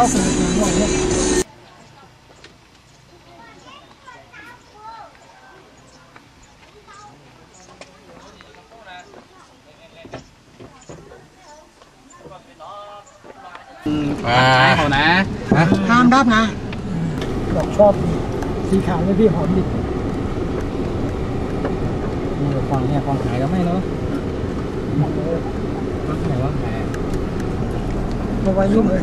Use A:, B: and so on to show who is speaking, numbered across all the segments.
A: ชอบคนอื่นว่าเนี่ย
B: อ่า
C: เขานะ
A: ห้ามรับนะบอกชอบสีขาวเลยพี่หอมดิ
C: นี่ฟังเนี่ยฟังหายแล้วไหมเนาะฟังไหนว่าหาย
A: มาไว้ยุ่งเลย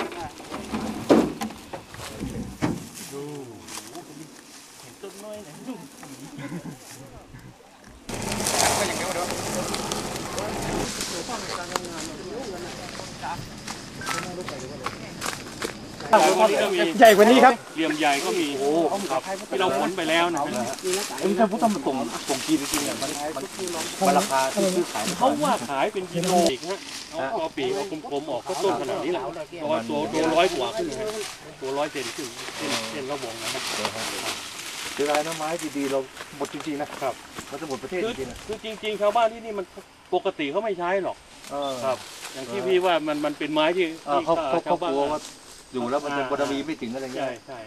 D: ญ่กว่านี้ครับ
E: เหลี่ยมใหญ่ก็มีโอ้ครับที่เราขนไปแล้วนะครับ
D: คุณท่านผู้ต้องส่งส่งกีจริงๆเนี่ยมันมันมันราคาที่ซื้อขาย
E: เขาว่าขายเป็นกิโลอีกฮะเอาเอาปีกเอากลมๆออกก็ต้นขนาดนี้แหละตัวตัวตัวร้อยกว่าขึ้นนะตัวร้อยเซนขึ้นเส้นเส้นระวงนะครับ
D: เสียดายนะไม้ดีๆเราหมดจริงๆนะครับเราจะหมดประเทศ
E: คือ
D: จริงๆนะ
E: คือจริง ๆ ชาวบ้านที่นี่มันปกติเขาไม่ใช้หรอก
D: เออ
E: ครับ อย่างที่พี่ว่ามันมันเป็นไม้ที่
D: เออ
E: ที่
D: เขาเขา
E: ชา
D: เขา
E: วบ้าน
D: กลัวว่าอยู่แล้วมันจะบารมีไม่ถึงอะไรเงี้
E: ใช่
D: ย
E: ใช่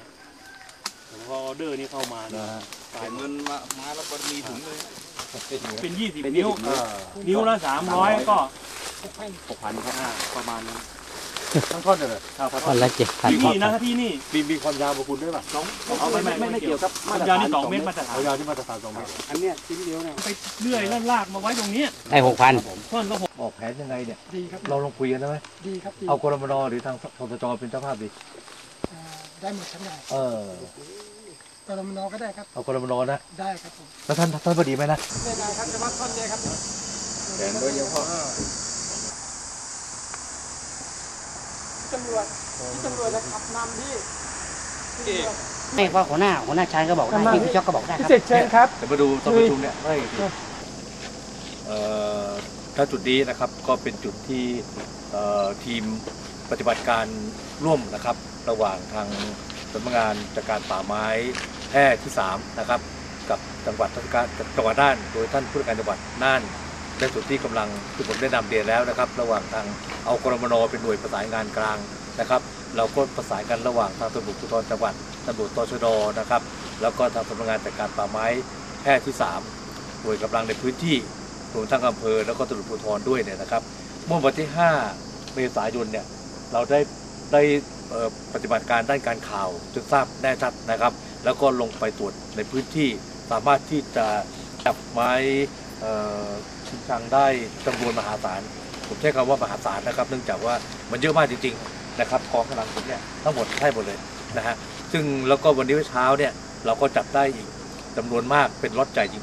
E: แต่พอออเดอร์นี้เข้ามาเนี่ย
D: นะฮะ
E: ตายหมด
F: เงินมามาแล้วบารมีถึงเลย
E: เป็นยี่สิบนิ้ว
D: เออ
E: นิ้วละสามร้อยก็
D: หกพันครับ
E: อ่าประมาณนั้น
D: ทั้งท่อนเลยเหรอครับ
C: คนละเจ็ดพัน
E: ที่นี่นะที่นี่
D: มีมีความยาวของคุณด้วยป่ะสอง
E: เอาไม่ไม่ไม่ไม่เกี่ยวครับ
D: มาตร
E: ยาว
D: ฐาน
E: นี่สองเมตรมาตรฐาน
D: เอายาวที่มาตรฐานสองเมตร
F: อันเนี้ยชิ้นเดียวเนี่ย
E: ไปเลื่อยแล้วลากมาไว้ตรงเนี้ย
C: ได้หกพัน
E: ท่อนก็หก
D: ออกแผนยังไงเนี่ย
A: ดีครับ
D: เราลองคุยกันได้ไหม
A: ดีครับดี
D: เอากรมนหรือทางททจเป็นเจ้าภาพดี
A: อ่าได้หมดทั้งอย่าง
D: เออก
A: รมนก็ได้ครับ
D: เอากรมนนะ
A: ได้ครับผม
D: แล้วท่านท่านพอดีไหมนะ
A: ไม่ได้ครับเฉพาะท่อนเนี้ยครับ
F: แขนโดยเฉพาะ
A: ตำรวจที่ตำรวจจะขับนำที่ที่ตำรวจ
C: ไม่ว่าหัวหน้าหัวหน้าชายก็บอกได้พี่พิชอกก็บอกได้ค
A: พิ
C: รับ
A: เศษเชิญครับ
D: เดี๋ยวมาดูตอนประชุมเนี่ยให้เอ่อถ้าจุดนี้นะครับก็เป็นจุดที่เอ่อทีมปฏิบัติการร่วมนะครับ ระหว่างทางสำนักงานจัดการป่าไม้แพร่ที่3นะครับกับจังหวัดราชการจังหวัดน่าน โดยท่านผู้ว่าการจังหวัดน่าน และส่วนที่กำลังที่ผมได้นำเรียนแล้วนะครับ ระหว่างทางเอากรมนเป็นหน่วยประสานงานกลางนะครับ เราก็ประสานกันระหว่างทางตำรวจภูธรจังหวัดตำรวจตชดนะครับ แล้วก็ทางสำนักงานจัดการป่าไม้แพร่ที่ 3 หน่วยกำลังในพื้นที่รวมทั้งอำเภอแล้วก็ตำรวจภูธรด้วยเนี่ยนะครับ เมื่อวันที่ 5 เมษายนเนี่ยเราได้ได้ปฏิบัติการด้านการข่าวจนทราบแน่ชัดนะครับ แล้วก็ลงไปตรวจในพื้นที่สามารถที่จะจับไม้ ชิงชังได้จำนวนมหาศาลผมใช้คำว่ามหาศาลนะครับ เนื่องจากว่ามันเยอะมากจริงๆนะครับกองกำลังผมเนี่ยทั้งหมดใช่หมดเลยนะฮะซึ่งแล้วก็วันนี้เช้าเนี่ยเราก็จับได้อีกจำนวนมากเป็นรถใหญ่จริง ๆ